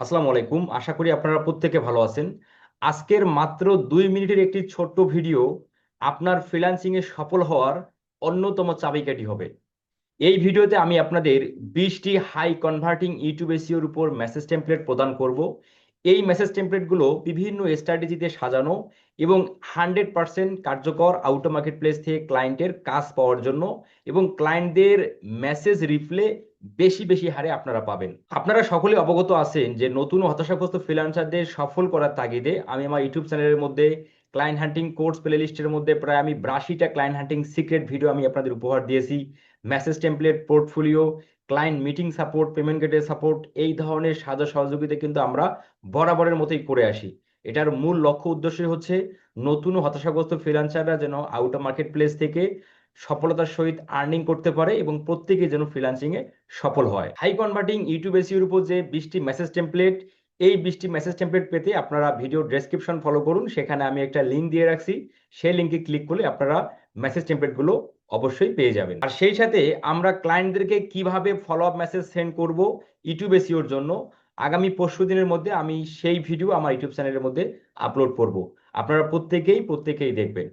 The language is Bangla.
আসসালামু আলাইকুম। আশা করি আপনারা প্রত্যেকে ভালো আছেন। আজকের মাত্র দুই মিনিটের একটি ছোট্ট ভিডিও আপনার ফ্রিল্যান্সিং এ সফল হওয়ার অন্যতম চাবিকাঠি হবে। এই ভিডিওতে আমি আপনাদের বিশটি হাই কনভার্টিং ইউটিউব এসিওর উপর মেসেজ টেমপ্লেট প্রদান করব। এই মেসেজ টেমপ্লেটগুলো বিভিন্ন স্ট্র্যাটেজিতে সাজানো এবং হান্ড্রেড পার্সেন্ট কার্যকর আউটো মার্কেট প্লেস থেকে ক্লায়েন্টের কাজ পাওয়ার জন্য এবং ক্লায়েন্টদের মেসেজ রিপ্লে বেশি বেশি হারে আপনারা পাবেন। আপনারা সকলে অবগত আছেন যে নতুন হতাশাগ্রস্ত ফ্রিল্যান্সারদের সফল করার তাগিদে আমি আমার ইউটিউব চ্যানেলের মধ্যে ক্লায়েন্ট হান্টিং কোর্স প্লে লিস্টের মধ্যে প্রায় আমি ব্রাশিটা ক্লায়েন্ট হান্টিং সিক্রেট ভিডিও আমি আপনাদের উপহার দিয়েছি। Message template portfolio client meeting support payment গেটের সাপোর্ট এই ধরনের সাহায্য সহযোগিতা কিন্তু আমরা বরাবরের মতোই করে আসি। এটার মূল লক্ষ্য উদ্দেশ্য হচ্ছে নতুন হতাশাগ্রস্ত ফ্রিলান্সাররা যেন আউট অফ মার্কেট প্লেস থেকে সফলতার সহিত আর্নিং করতে পারে এবং প্রত্যেকে যেন ফ্রিল্যান্সিং এ সফল হয়। হাই কনভার্টিং ইউটিউব এসিওর উপর যে বিশটি মেসেজ টেমপ্লেট এই বিশটি মেসেজ টেমপ্লেট পেতে আপনারা ভিডিও ডেসক্রিপশন ফলো করুন। সেখানে আমি একটা লিঙ্ক দিয়ে রাখছি। সেই লিঙ্কে ক্লিক করলে আপনারা মেসেজ টেমপ্লেটগুলো অবশ্যই পেয়ে যাবেন। আর সেই সাথে আমরা ক্লায়েন্টদেরকে কীভাবে ফলো আপ মেসেজ সেন্ড করব ইউটিউব এসিওর জন্য, আগামী পরশু দিনের মধ্যে আমি সেই ভিডিও আমার ইউটিউব চ্যানেলের মধ্যে আপলোড করব। আপনারা প্রত্যেকেই প্রত্যেকেই দেখবেন।